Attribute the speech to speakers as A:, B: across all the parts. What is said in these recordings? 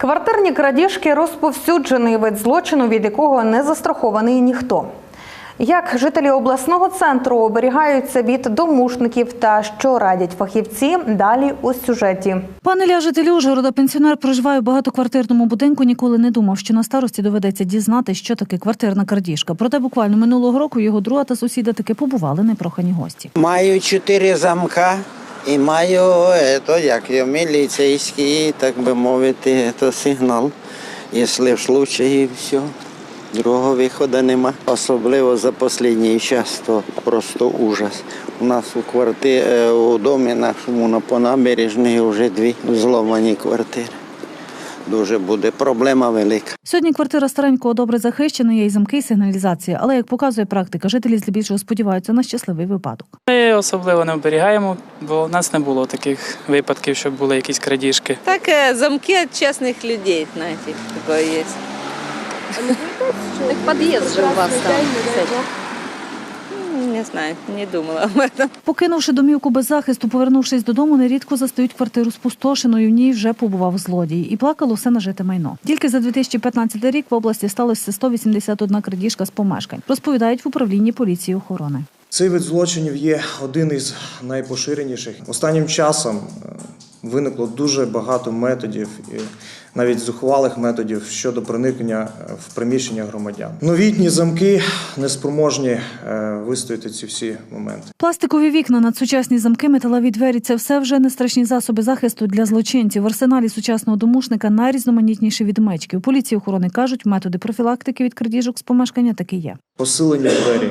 A: Квартирні крадіжки розповсюджений вид злочину, від якого не застрахований ніхто. Як жителі обласного центру оберігаються від домушників та що радять фахівці, далі у сюжеті.
B: Пан Ілля, житель Ужгорода, пенсіонер проживає в багатоквартирному будинку. Ніколи не думав, що на старості доведеться дізнати, що таке квартирна крадіжка. Проте буквально минулого року його друга та сусіда таки побували непрохані гості.
C: Маю чотири замка і маю ето, як і міліцейський, так би мовити, то сигнал. Якщо в случаї все, другого виходу нема. Особливо за останній час, то просто ужас. У нас у квартирі, у домі нашому на понабережній вже дві зломані квартири Дуже буде проблема велика.
B: Сьогодні квартира старенького добре захищена, є і замки, і сигналізація. Але як показує практика, жителі здебільшого сподіваються на щасливий випадок.
D: Ми особливо не оберігаємо, бо у нас не було таких випадків, щоб були якісь крадіжки.
E: Так, э, замки от честных людей, знаете, такое есть.
F: Подъезд же у вас там.
E: Не знаю, не думала об этом.
B: Покинувши домівку без захисту, повернувшись додому, нерідко застають квартиру спустошеною. В ній вже побував злодій і плакало все нажите майно. Тільки за 2015 рік в області сталося 181 крадіжка з помешкань. Розповідають в управлінні поліції охорони.
G: Цей вид злочинів є один із найпоширеніших. Останнім часом виникло дуже багато методів, і навіть зухвалих методів щодо проникнення е, в приміщення громадян. Новітні замки неспроможні е, вистояти ці всі моменти.
B: Пластикові вікна, надсучасні замки, металеві двері це все вже не страшні засоби захисту для злочинців. В арсеналі сучасного домушника найрізноманітніші відмички. У поліції охорони кажуть, методи профілактики від крадіжок з помешкання таки є.
G: Посилені двері.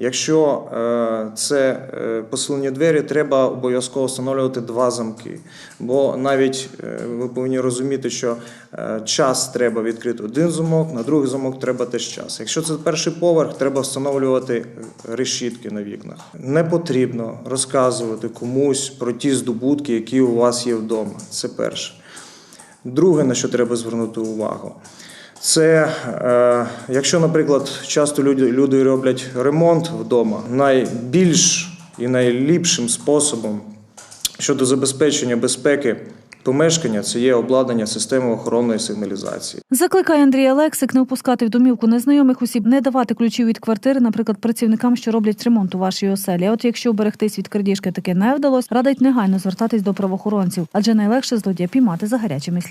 G: Якщо е, це е, посилені двері, треба обов'язково встановлювати два замки. Бо навіть е, ви повинні розуміти, що час треба відкрити один замок, на другий замок треба теж час. Якщо це перший поверх, треба встановлювати решітки на вікнах. Не потрібно розказувати комусь про ті здобутки, які у вас є вдома. Це перше. Друге, на що треба звернути увагу, це е, якщо, наприклад, часто люди, люди роблять ремонт вдома, найбільш і найліпшим способом щодо забезпечення безпеки помешкання це є обладнання системи охоронної сигналізації.
B: Закликає Андрій Олексик не впускати в домівку незнайомих осіб, не давати ключів від квартири, наприклад, працівникам, що роблять ремонт у вашій оселі. От якщо берегтись від крадіжки таки не вдалось, радить негайно звертатись до правоохоронців, адже найлегше злодія піймати за гарячими слідами.